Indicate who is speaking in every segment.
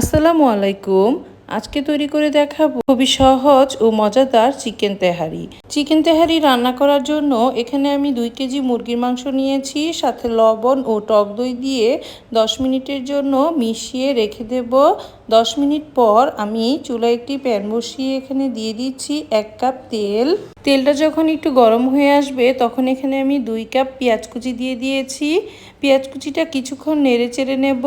Speaker 1: আসসালামু আলাইকুম। আজকে তৈরি করে দেখাবো খুবই সহজ ও মজাদার চিকেন তেহারি। চিকেন তেহারি রান্না করার জন্য এখানে আমি দুই কেজি মুরগির মাংস নিয়েছি, সাথে লবণ ও টক দই দিয়ে দশ মিনিটের জন্য মিশিয়ে রেখে দেব। দশ মিনিট পর আমি চুলায় একটি প্যান বসিয়ে এখানে দিয়ে দিচ্ছি এক কাপ তেল। তেলটা যখন একটু গরম হয়ে আসবে, তখন এখানে আমি দুই কাপ পেঁয়াজ কুচি দিয়ে দিয়েছি। পেঁয়াজ কুচিটা কিছুক্ষণ নেড়ে চেড়ে নেব,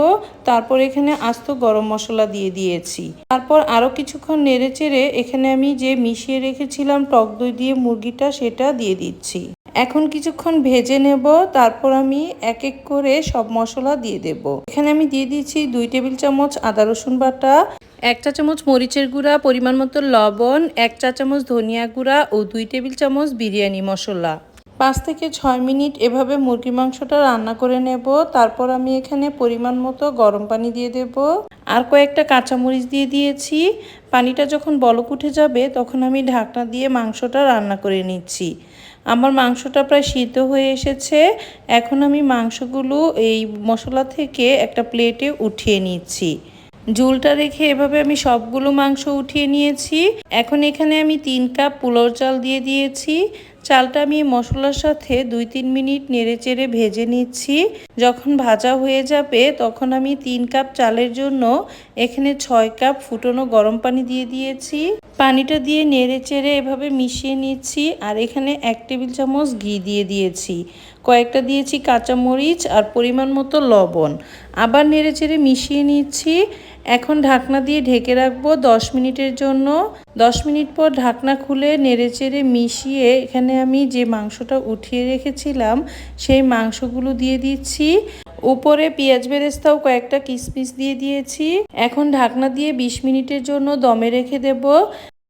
Speaker 1: তারপর এখানে আস্ত গরম মশলা দিয়ে দিয়েছি। তারপর আরও কিছুক্ষণ নেড়ে চেড়ে এখানে আমি যে মিশিয়ে রেখেছিলাম টক দই দিয়ে মুরগিটা, সেটা দিয়ে দিচ্ছি। এখন কিছুক্ষণ ভেজে নেব, তারপর আমি এক এক করে সব মশলা দিয়ে দেব। এখানে আমি দিয়ে দিয়েছি দুই টেবিল চামচ আদা রসুন বাটা, এক চা চামচ মরিচের গুঁড়া, পরিমাণ মতো লবণ, এক চা চামচ ধনিয়া গুঁড়া ও দুই টেবিল চামচ বিরিয়ানি মশলা। পাঁচ থেকে ছয় মিনিট এভাবে মুরগির মাংসটা রান্না করে নেব, তারপর আমি এখানে পরিমাণ মতো গরম পানি দিয়ে দেব। আর কয়েকটা কাঁচামরিচ দিয়ে দিয়েছি। পানিটা যখন বলক উঠে যাবে, তখন আমি ঢাকনা দিয়ে মাংসটা রান্না করে নিচ্ছি। আমার মাংসটা প্রায় সিদ্ধ হয়ে এসেছে। এখন আমি মাংসগুলো এই মশলা থেকে একটা প্লেটে উঠিয়ে নিচ্ছি। ঝুলটা রেখে এভাবে আমি সবগুলো মাংস উঠিয়ে নিয়েছি। এখন এখানে আমি তিন কাপ পোলাও চাল দিয়ে দিয়েছি। চালটা আমি মশলার সাথে দুই তিন মিনিট নেড়ে চেড়ে ভেজে নিচ্ছি। যখন ভাজা হয়ে যাবে, তখন আমি তিন কাপ চালের জন্য এখানে ছয় কাপ ফুটনো গরম পানি দিয়ে দিয়েছি। পানিটা দিয়ে নেড়ে চেড়ে এভাবে মিশিয়ে নিচ্ছি আর এখানে এক টেবিল চামচ ঘি দিয়ে দিয়েছি। কয়েকটা দিয়েছি কাঁচামরিচ আর পরিমাণ মতো লবণ। আবার নেড়ে চেড়ে মিশিয়ে নিচ্ছি এখন ঢাকনা দিয়ে ঢেকে রাখব দশ মিনিটের জন্য। দশ মিনিট পর ঢাকনা খুলে নেড়ে চেড়ে মিশিয়ে এখানে আমি যে মাংসটা উঠিয়ে রেখেছিলাম, সেই মাংসগুলো দিয়ে দিচ্ছি। উপরে পেঁয়াজ বেরেস্তাও কয়েকটা কিসমিস দিয়ে দিয়েছি। এখন ঢাকনা দিয়ে বিশ মিনিটের জন্য দমে রেখে দেব।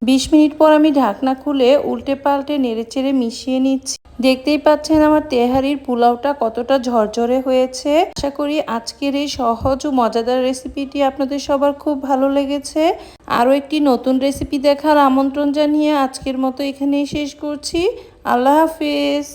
Speaker 1: বিশ মিনিট পর আমি ঢাকনা খুলে উল্টে পাল্টে নেড়েচেড়ে মিশিয়ে নিচ্ছি। দেখতেই পাচ্ছেন আমার তেহারির পোলাওটা কতটা ঝরঝরে হয়েছে। আশা করি আজকের এই সহজ ও মজাদার রেসিপিটি আপনাদের সবার খুব ভালো লেগেছে। আরও একটি নতুন রেসিপি দেখার আমন্ত্রণ জানিয়ে আজকের মতো এখানেই শেষ করছি। আল্লাহ হাফিজ।